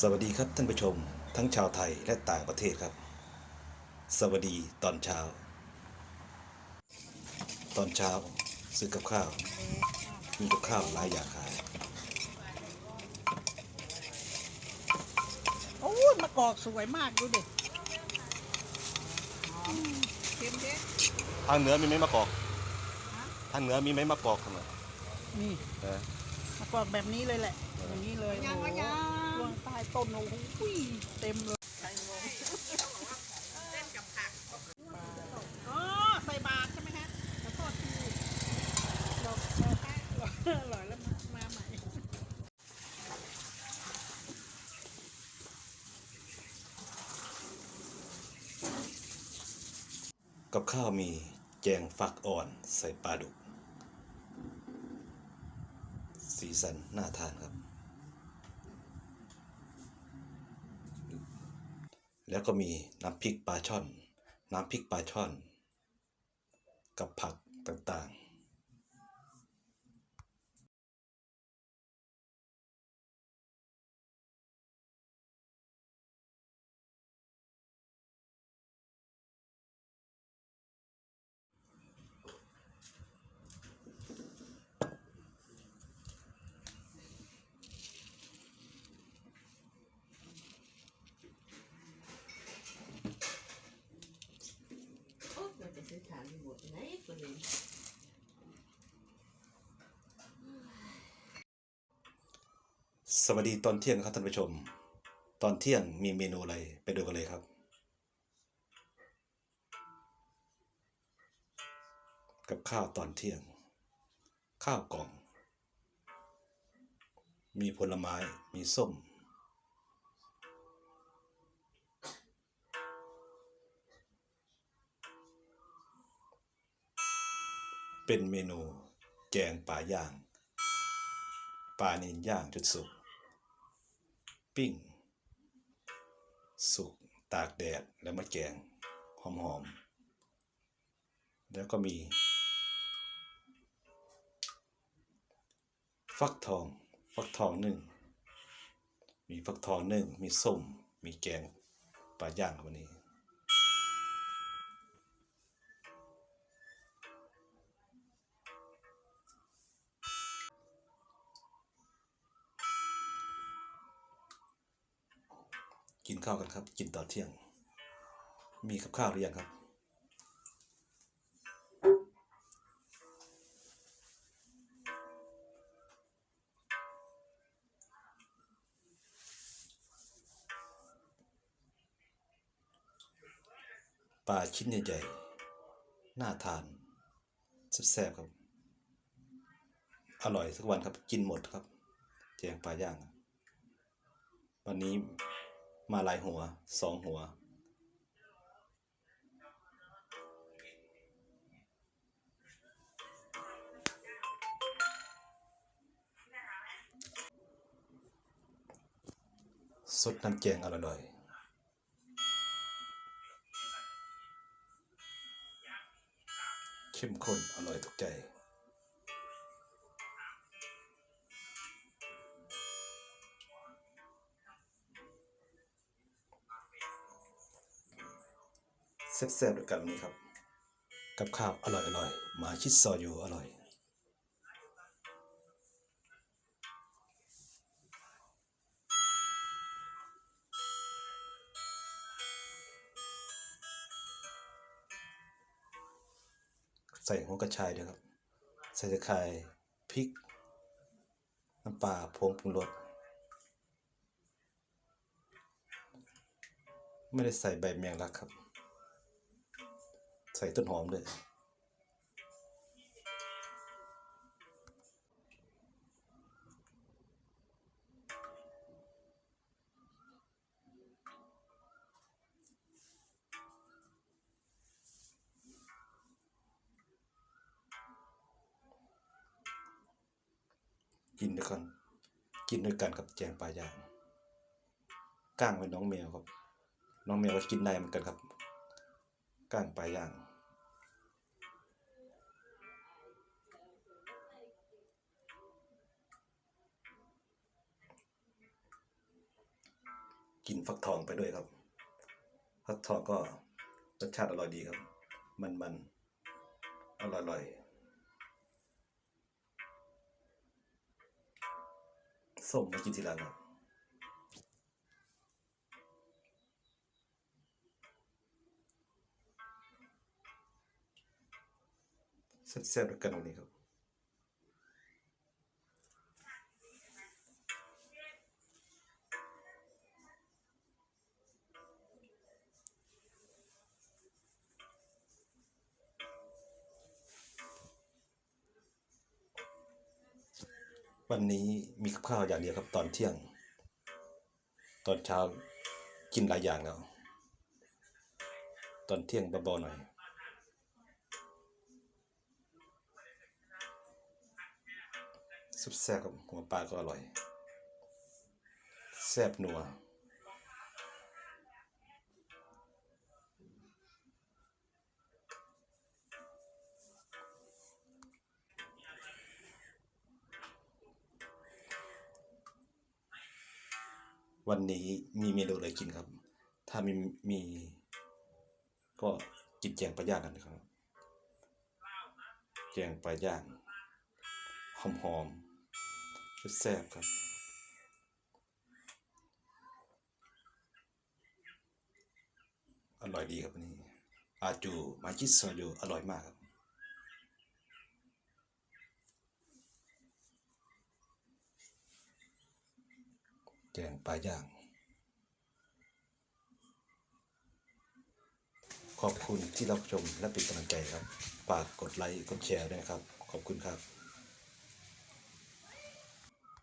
สวัสดีครับท่านผู้ชม ทั้งชาวไทยและต่างประเทศครับ สวัสดีตอนเช้า ตอนเช้าซื้อกับข้าว มีกับข้าวหลายอย่างขายโอ้ยมะกอกสวยมากดูดิเค็มเด้ทางเหนือมีไหมมะกอกทางเหนือมีไหมมะกอกขนาดนี่เออมะกอกแบบนี้เลยแหละอย่างนี้เลยยังโอ้วะโหยังช่ว งใต้ต้นโอ้โหเต็มเลยอ๋อใส่บาทใช่ไหมฮะขอโทษทีเราเราอร่อยแล้วมาใหม่กับข้าวมีแจงฟักอ่อนใส่ปลาดุก สีสันน่าทานครับ แล้วก็มีน้ำพริกปลาช่อน น้ำพริกปลาช่อน กับผักต่างๆ โอ้เราจะซื้อฐานหมดไหนคนนี้ สวัสดีตอนเที่ยงครับท่านผู้ชม ตอนเที่ยงมีเมนูอะไรไปดูกันเลยครับ กับข้าวตอนเที่ยง ข้าวกล่อง มีผลไม้มีส้ม เป็นเมนูแกงปลาย่างปลานิลย่างจนสุก ปิ้ง สุกตากแดดแล้วมาแกงหอมๆ แล้วก็มี ฟักทอง ฟักทองหนึ่ง มีฟักทองหนึ่ง มีส้ม มีแกงปลาย่างครับวันนี้ กินข้าวกันครับ กินตอนเที่ยง มีกับข้าวหรือยังครับ ปลาชิ้นใหญ่ๆ น่าทานแซ่บๆครับ อร่อยสักวันครับ กินหมดครับ แจงปลาย่างครับวันนี้ มาหลายหัวสองหัวสดน้ำแกงอร่อยเข้มข้นอร่อยถูกใจ แซ่บๆด้วยกันวันนี้ครับ กับข้าวอร่อยๆมาชิดซอยอยู่อร่อยใส่หัวกระชายด้วยครับ ใส่ตะไคร้พริก น้ำปลาพงปรุงรส ไม่ได้ใส่ใบแมงลักครับ ใส่ต้นหอมด้วยกินด้วยกัน กินด้วยกันกับแจงปลาย่างก้างไว้น้องแมวครับ น้องแมวก็กินได้เหมือนกันครับก้างปลาย่าง กินฟักทองไปด้วยครับ ฟักทองก็รสชาติอร่อยดีครับ มันมันอร่อยอร่อยส้มมากินทีหลังครับแซ่บๆด้วยกันวันนี้ครับ วันนี้มีกับข้าวอย่างเดียวครับตอนเที่ยง ตอนเช้ากินหลายอย่างแล้ว ตอนเที่ยงเบาๆหน่อยซุปแซ่บกับหัวปลาก็อร่อย แซ่บนัว วันนี้มีเมนูอะไรกินครับ ถ้ามีมีก็กินแกงปลาย่างกันครับแกงปลาย่างหอมหอมๆแซ่บครับ อร่อยดีครับนนี้อาจูมาจิโซยูอร่อยมากครับ แกงปลาย่าง ขอบคุณที่รับชมและเป็นกำลังใจครับ ฝากกดไลค์ กดแชร์ด้วยนะครับ ขอบคุณครับ